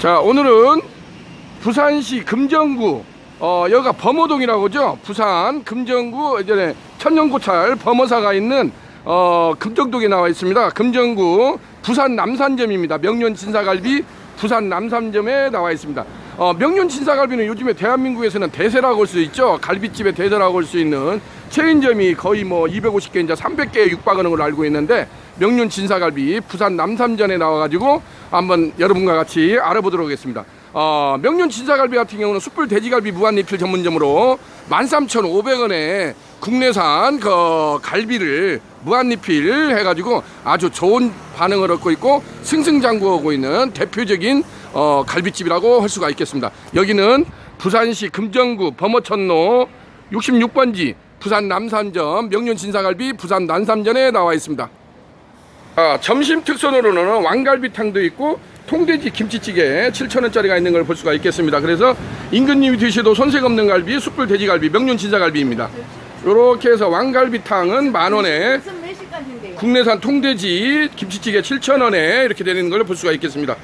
자 오늘은 부산시 금정구 어 여기가 범어동이라고 하죠? 부산 금정구 예전에 천년고찰 범어사가 있는 어 금정동에 나와 있습니다. 금정구 부산 남산점입니다. 명륜 진사갈비 부산 남산점에 나와 있습니다 어 명륜 진사갈비는 요즘에 대한민국에서는 대세라고 할 수 있죠 갈비집의 대세라고 할 수 있는 체인점이 거의 뭐 250개 이제 300개에 육박하는 걸로 알고 있는데 명륜 진사갈비 부산 남삼전에 나와가지고 한번 여러분과 같이 알아보도록 하겠습니다. 어, 명륜 진사갈비 같은 경우는 숯불 돼지갈비 무한리필 전문점으로 13,500원에 국내산 그 갈비를 무한리필 해가지고 아주 좋은 반응을 얻고 있고 승승장구하고 있는 대표적인 어, 갈비집이라고 할 수가 있겠습니다. 여기는 부산시 금정구 범어천로 66번지 부산 남산점 명륜 진사갈비 부산 남산전에 나와 있습니다. 아, 점심 특선으로는 왕갈비탕도 있고 통돼지 김치찌개 7,000원짜리가 있는 걸 볼 수가 있겠습니다. 그래서 임금님이 드셔도 손색 없는 갈비, 숯불 돼지갈비, 명륜 진사갈비입니다. 이렇게 해서 왕갈비탕은 만 원에 무슨 몇 시까지인데요? 국내산 통돼지 김치찌개 7,000원에 이렇게 되는 걸 볼 수가 있겠습니다.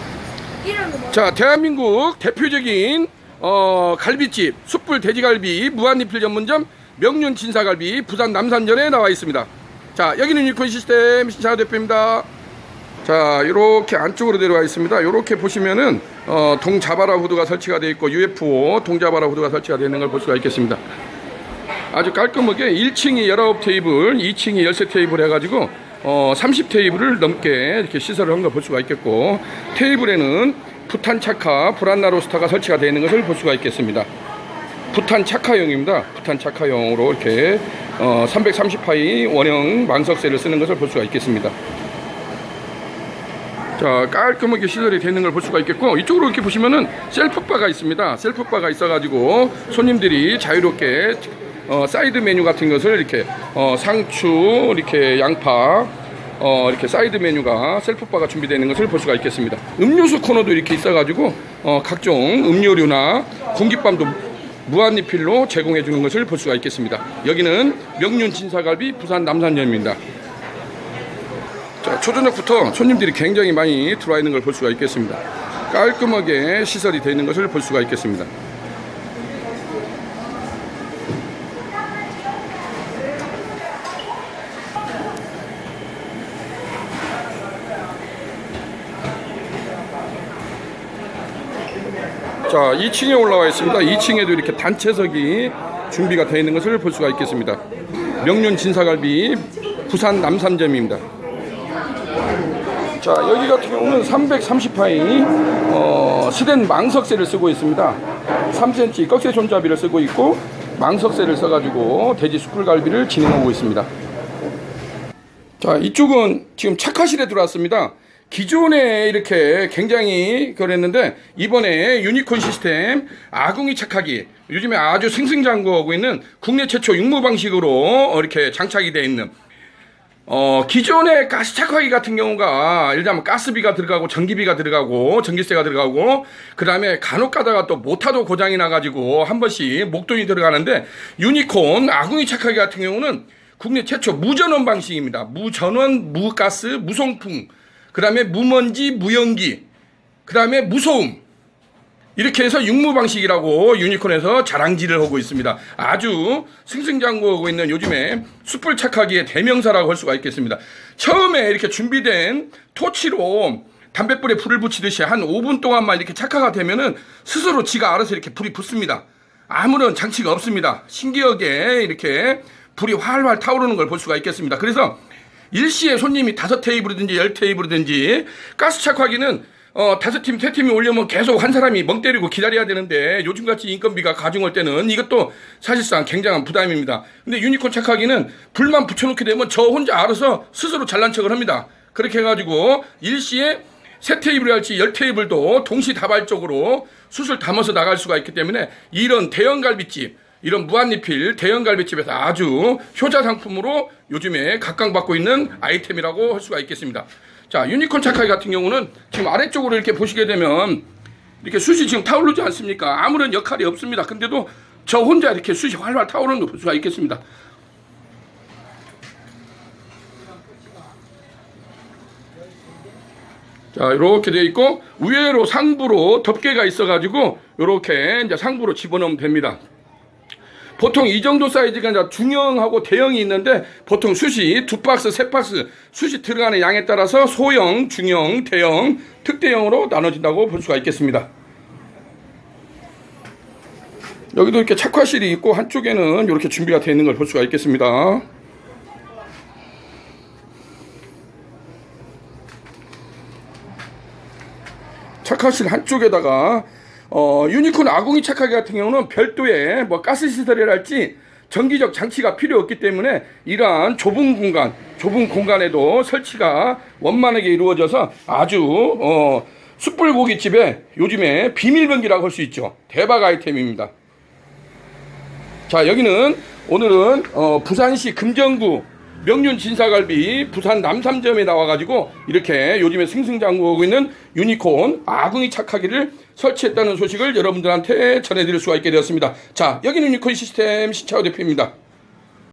뭐? 자, 대한민국 대표적인 어, 갈비집 숯불 돼지갈비 무한리필 전문점 명륜 진사갈비 부산 남산전에 나와 있습니다. 자, 여기는 유콘 시스템 신차 대표입니다. 자, 이렇게 안쪽으로 내려와 있습니다. 이렇게 보시면은 어, 동자바라 후드가 설치가 되어 있고 UFO 동자바라 후드가 설치가 되어 있는 걸 볼 수가 있겠습니다. 아주 깔끔하게 1층이 19 테이블, 2층이 열쇠 테이블 해가지고 어, 30 테이블을 넘게 이렇게 시설을 한 걸 볼 수가 있겠고 테이블에는 부탄 차카 브란나 로스터가 설치가 되어 있는 것을 볼 수가 있겠습니다. 부탄 차카용입니다. 부탄 차카용으로 이렇게 어, 330파이 원형 망석쇠를 쓰는 것을 볼 수가 있겠습니다. 자 깔끔하게 시설이 되는 걸 볼 수가 있겠고 이쪽으로 이렇게 보시면은 셀프바가 있습니다 셀프바가 있어 가지고 손님들이 자유롭게 어, 사이드 메뉴 같은 것을 이렇게 어, 상추 이렇게 양파 어, 이렇게 사이드 메뉴가 셀프바가 준비되어 있는 것을 볼 수가 있겠습니다 음료수 코너도 이렇게 있어가지고 어, 각종 음료류나 공깃밥도 무한리필로 제공해 주는 것을 볼 수가 있겠습니다 여기는 명륜 진사갈비 부산 남산점입니다 자, 초저녁부터 손님들이 굉장히 많이 들어와 있는 걸 볼 수가 있겠습니다. 깔끔하게 시설이 되어 있는 것을 볼 수가 있겠습니다. 자, 2층에 올라와 있습니다. 2층에도 이렇게 단체석이 준비가 되어 있는 것을 볼 수가 있겠습니다. 명륜 진사갈비 부산 남산점입니다. 자 여기 같은 경우는 330파이 어, 스덴 망석쇠를 쓰고 있습니다 3cm 꺽쇠 손잡이를 쓰고 있고 망석쇠를 써가지고 돼지 숯불갈비를 진행하고 있습니다 자 이쪽은 지금 착화실에 들어왔습니다 기존에 이렇게 굉장히 그랬는데 이번에 유니콘 시스템 아궁이 착하기 요즘에 아주 승승장구하고 있는 국내 최초 육무 방식으로 이렇게 장착이 되어 있는 어, 기존의 가스 착화기 같은 경우가, 예를 들면 가스비가 들어가고, 전기비가 들어가고, 전기세가 들어가고, 그 다음에 간혹 가다가 또 모타도 고장이 나가지고, 한 번씩 목돈이 들어가는데, 유니콘 아궁이 착화기 같은 경우는 국내 최초 무전원 방식입니다. 무전원, 무가스, 무송풍, 그 다음에 무먼지, 무연기, 그 다음에 무소음. 이렇게 해서 육무 방식이라고 유니콘에서 자랑질을 하고 있습니다. 아주 승승장구하고 있는 요즘에 숯불 착하기의 대명사라고 할 수가 있겠습니다. 처음에 이렇게 준비된 토치로 담뱃불에 불을 붙이듯이 한 5분 동안만 이렇게 착화가 되면은 스스로 지가 알아서 이렇게 불이 붙습니다. 아무런 장치가 없습니다. 신기하게 이렇게 불이 활활 타오르는 걸 볼 수가 있겠습니다. 그래서 일시에 손님이 다섯 테이블이든지 열 테이블이든지 가스 착화기는 어, 다섯 팀, 세 팀이 올려면 계속 한 사람이 멍 때리고 기다려야 되는데 요즘같이 인건비가 가중할 때는 이것도 사실상 굉장한 부담입니다. 근데 유니콘 착하기는 불만 붙여놓게 되면 저 혼자 알아서 스스로 잘난 척을 합니다. 그렇게 해가지고 일시에 세 테이블을 할지 열 테이블도 동시다발적으로 수술 담아서 나갈 수가 있기 때문에 이런 대형 갈비집 이런 무한리필 대형 갈비집에서 아주 효자 상품으로 요즘에 각광받고 있는 아이템이라고 할 수가 있겠습니다. 자, 유니콘 착하기 같은 경우는 지금 아래쪽으로 이렇게 보시게 되면 이렇게 숯이 지금 타오르지 않습니까? 아무런 역할이 없습니다. 근데도 저 혼자 이렇게 숯이 활활 타오르는 수가 있겠습니다. 자, 자, 이렇게 되어 있고 위로 상부로 덮개가 있어 가지고 이렇게 이제 상부로 집어넣으면 됩니다. 보통 이 정도 사이즈가 중형하고 대형이 있는데 보통 숯이 두 박스, 세 박스 숯이 들어가는 양에 따라서 소형, 중형, 대형, 특대형으로 나눠진다고 볼 수가 있겠습니다. 여기도 이렇게 착화실이 있고 한쪽에는 이렇게 준비가 되어 있는 걸 볼 수가 있겠습니다. 착화실 한쪽에다가 어, 유니콘 아궁이 착화기 같은 경우는 별도의 뭐 가스 시설이랄지 전기적 장치가 필요 없기 때문에 이러한 좁은 공간, 좁은 공간에도 설치가 원만하게 이루어져서 아주 어, 숯불고기집에 요즘에 비밀병기라고 할 수 있죠. 대박 아이템입니다. 자 여기는 오늘은 어, 부산시 금정구 명륜 진사갈비 부산 남삼점에 나와가지고 이렇게 요즘에 승승장구하고 있는 유니콘 아궁이 착하기를 설치했다는 소식을 여러분들한테 전해드릴 수가 있게 되었습니다. 자 여기는 유니콘 시스템 시차오 대표입니다.